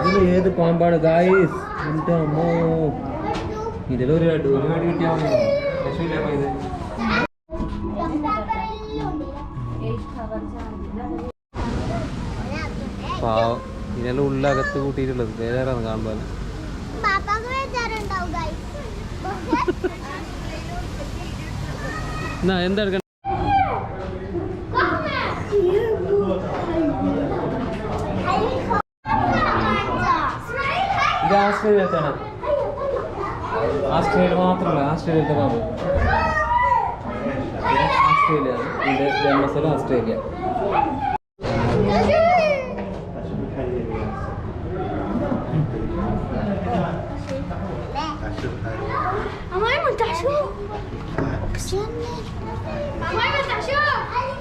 ഇതിൽ ഏത് പാമ്പാണ്? ഗായസ് എന്റെ അമ്മോ. ഇതിലൊരു ഒരു കടി കിട്ടിയാൽ മതി. രക്ഷയില്ല അപ്പൊ ഇത്? പാവം. ഇതിനെല്ലാം ഉള്ളകത്ത് കൂട്ടിയിട്ടുള്ളത്. വേറെ കാണുമ്പോൾ പാപ്പാക്ക് വേച്ചാറുണ്ടാവും ഗൈസ് എന്നാ എന്താ എടുക്കണം ఇది ఆస్ట్రేలియా వచ్చాను ఆస్ట్రేలియా మాత్రమే ఆస్ట్రేలియా బాబు ఆస్ట్రేలియా జన్మస్థలం ఆస్ట్రేలియా أمامي تحشوك كسلان أمامي تحشوك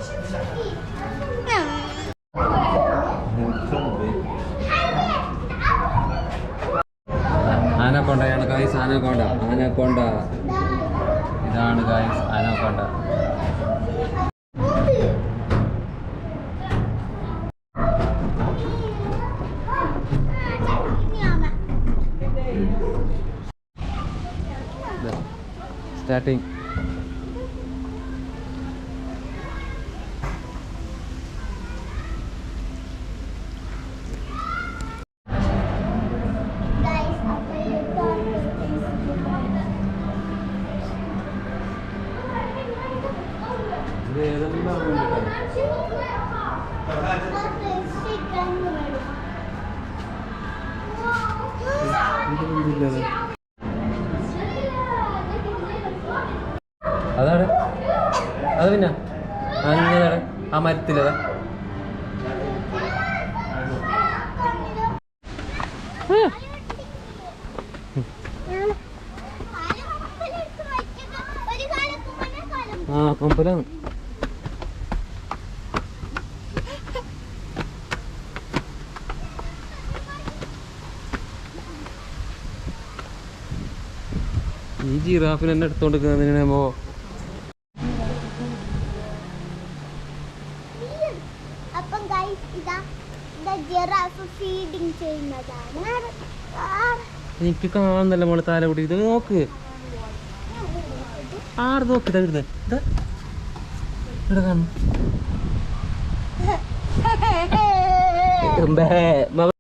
ആനക്കൊണ്ട ആനക്കൊണ്ട. ഇതാണ് ഗായ്സ് ആനക്കൊണ്ട. സ്റ്റാർട്ടിങ് ഇത് ഏതെല്ലാം. അതാണ്. അത് പിന്നെ അങ്ങനെ ആ മരത്തിലതാ ആ കൊമ്പലാണ് ഈ ജിറാഫിനെ എന്നെ എടുത്തോണ്ട് നിൽക്കുന്നതിനാകുമ്പോ എനിക്ക് കാണുന്നല്ല മോളെ തല കൂടി. ഇത് നോക്ക്. ആറ് നോക്ക് ഇതാ ഇടുന്നത് ഇതാ. ഇവിടെ കാണുന്നു.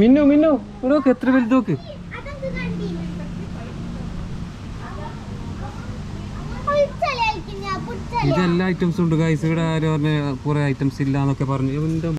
മിന്നു മിന്നു നോക്ക് എത്ര വലുത് നോക്ക്. ഇതെല്ലാ ഐറ്റംസും ഉണ്ട് ഗൈസ് ഇവിടെ ആരും പറഞ്ഞ കുറെ ഐറ്റംസ് ഇല്ല എന്നൊക്കെ പറഞ്ഞു